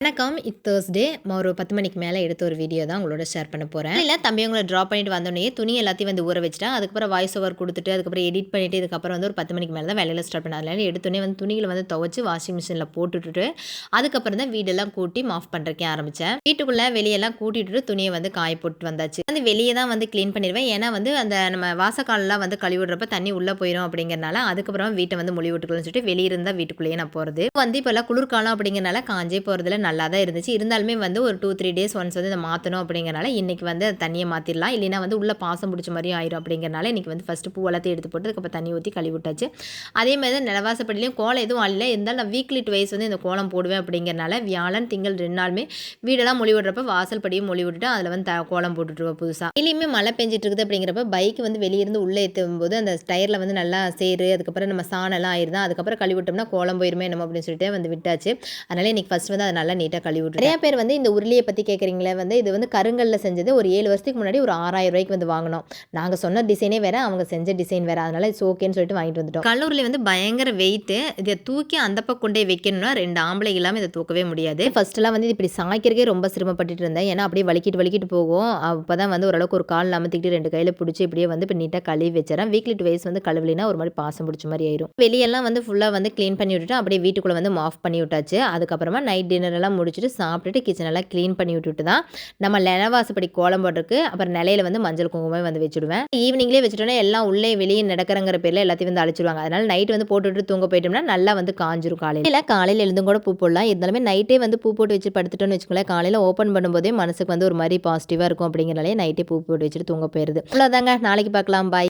வணக்கம். இத் தேர்ஸ்டே ஒரு பத்து மணிக்கு மேலே எடுத்த ஒரு வீடியோ தான் உங்களோட ஷேர் பண்ண போகிறேன் இல்லை தம்பி உங்களை ட்ராப் பண்ணிட்டு வந்தோடனே துணி எல்லாத்தையும் வந்து ஊற வச்சுட்டேன். அதுக்கப்புறம் வாய்ஸ் ஓவர் கொடுத்துட்டு அதுக்கப்புறம் எடிட் பண்ணிட்டு இதுக்கப்புறம் வந்து ஒரு பத்து மணிக்கு மேலே தான் வேலையில் ஸ்டார்ட் பண்ண அதனால எடுத்தோடனே வந்து துணிகளை வந்து துவச்சி வாஷிங் மிஷினில் போட்டுட்டு அதுக்கப்புறம் தான் வீடெல்லாம் கூட்டி மாஃப் பண்ணுறக்கே ஆரம்பித்தேன் வீட்டுக்குள்ளே வெளியெல்லாம் கூட்டிட்டு துணியை வந்து காய போட்டு வந்தாச்சு. வந்து வெளியே தான் வந்து க்ளீன் பண்ணிடுவேன். ஏன்னா வந்து அந்த நம்ம வாசக்காலெலாம் வந்து கழுவி விடுறப்ப தண்ணி உள்ளே போயிடும் அப்படிங்கிறனால அதுக்கப்புறம் வீட்டை வந்து மொழி விட்டுக்கலாம்னு சொல்லிட்டு வெளியே இருந்தால் வீட்டுக்குள்ளேயே நான் போகிறது வந்து இப்போல்லாம் குளிர்காலம் அப்படிங்கிறனால காஞ்சே போகிறதுல நல்லா தான் இருந்துச்சு. இருந்தாலுமே வந்து ஒரு டூ த்ரீ டேஸ் ஒன்ஸ் வந்து இதை மாற்றணும் அப்படிங்கிறனால இன்றைக்கி வந்து தண்ணியை மாற்றிடலாம் இல்லைனா வந்து உள்ளே பாசம் பிடிச்ச மாதிரியும் ஆயிரும் அப்படிங்கிறனால இன்றைக்கி வந்து ஃபஸ்ட்டு பூ வளர்த்து எடுத்து போட்டு அதுக்கப்புறம் தண்ணி ஊற்றி கழுவி விட்டாச்சு. அதே மாதிரி தான் நிலவாசப்படிலையும் கோலம் எதுவும் அல்ல இருந்தாலும் நான் வீக்லி டுவைஸ் வந்து இந்த கோலம் போடுவேன் அப்படிங்கிறனால வியாழன் திங்கள் ரெண்டு நாளுமே வீடெல்லாம் மொழி விடுறப்ப வாசல் படியும் மொழி விட்டுட்டு அதில் வந்து த கோலம் போட்டுட்ருவோம் புதுசாக இல்லையுமே மழை பெஞ்சிட்டு இருக்குது அப்படிங்கிறப்ப பைக் வந்து வெளியிருந்து உள்ளே ஏற்றும் போது அந்த டயரில் வந்து நல்லா சேரு அதுக்கப்புறம் நம்ம சாணெல்லாம் ஆயிருந்தா அதுக்கப்புறம் கழுவி விட்டோம்னா கோலம் போயிருமே நம்ம அப்படின்னு சொல்லிட்டு வந்து விட்டாச்சு. அதனால் இன்றைக்கி ஃபஸ்ட் வந்து அதை நல்லா நீட்டாக கழுவி விட்டு நிறைய பேர் வந்து இந்த உருளியை பற்றி கேட்குறீங்களே வந்து இது வந்து கருங்கல்ல செஞ்சது ஒரு ஏழு வருஷத்துக்கு முன்னாடி ஒரு ஆறாயிரம் ரூபாய்க்கு வந்து வாங்கினோம். நாங்கள் சொன்ன டிசைனே வேறு அவங்க செஞ்ச டிசைன் வேறு அதனால் இட்ஸ் ஓகேன்னு சொல்லிட்டு வாங்கிட்டு வந்துட்டோம். கல்லூரியில் வந்து பயங்கர வெயிட்டு இதை தூக்கி அந்த பக்கம் கொண்டே வைக்கணும்னா ரெண்டு ஆம்பளை இல்லாமல் இதை தூக்கவே முடியாது. ஃபர்ஸ்ட்லாம் வந்து இப்படி சாய்க்கிறக்கே ரொம்ப சிரமப்பட்டுட்டு இருந்தேன். ஏன்னா அப்படியே வலிக்கிட்டு வலிக்கிட்டு போகும். அப்போ தான் வந்து ஓரளவுக்கு ஒரு கால் அமர்த்திக்கிட்டு ரெண்டு கையில் பிடிச்சி இப்படியே வந்து இப்போ நீட்டாக கழுவி வச்சிடறேன். வீக்லி டூ வைஸ் வந்து கழுவினா ஒரு மாதிரி பாசம் பிடிச்ச மாதிரி ஆயிரும். வெளியெல்லாம் வந்து ஃபுல்லாக வந்து க்ளீன் பண்ணி விட்டுட்டு அப்படியே வீட்டுக்குள்ளே வந்து மாஃப் பண்ணி விட்டாச்சு. அதுக்கப்புறமா நைட் டின்னர் எல்லாம் முடிச்சுட்டு சாப்பிட்டுட்டு கிச்சனெல்லாம் க்ளீன் பண்ணி விட்டுட்டு தான் நம்ம நிலவாசப்படி கோலம் போட்டிருக்கு. அப்புறம் நிலையில வந்து மஞ்சள் குங்குமம் வந்து வச்சுடுவேன். ஈவினிங்லேயே வச்சுட்டோன்னா எல்லாம் உள்ளே வெளியே நடக்கிறங்கிற பேரில் எல்லாத்தையும் வந்து அழிச்சிடுவாங்க அதனால் நைட் வந்து போட்டுவிட்டு தூங்க போயிட்டோம்னா நல்லா வந்து காஞ்சிரும் காலையில். இல்லை காலையில் எழுந்தும் கூட பூ போடலாம். இருந்தாலுமே நைட்டே வந்து பூ போட்டு வச்சு படுத்துட்டோன்னு வச்சுக்கோங்களேன் காலையில் ஓப்பன் பண்ணும்போதே மனசுக்கு வந்து ஒரு மாதிரி பாசிட்டிவாக இருக்கும் அப்படிங்கிறனாலே நைட்டே பூ போட்டு வச்சுட்டு தூங்க போயிருது அவ்வளோதாங்க நாளைக்கு பார்க்கலாம். பாய்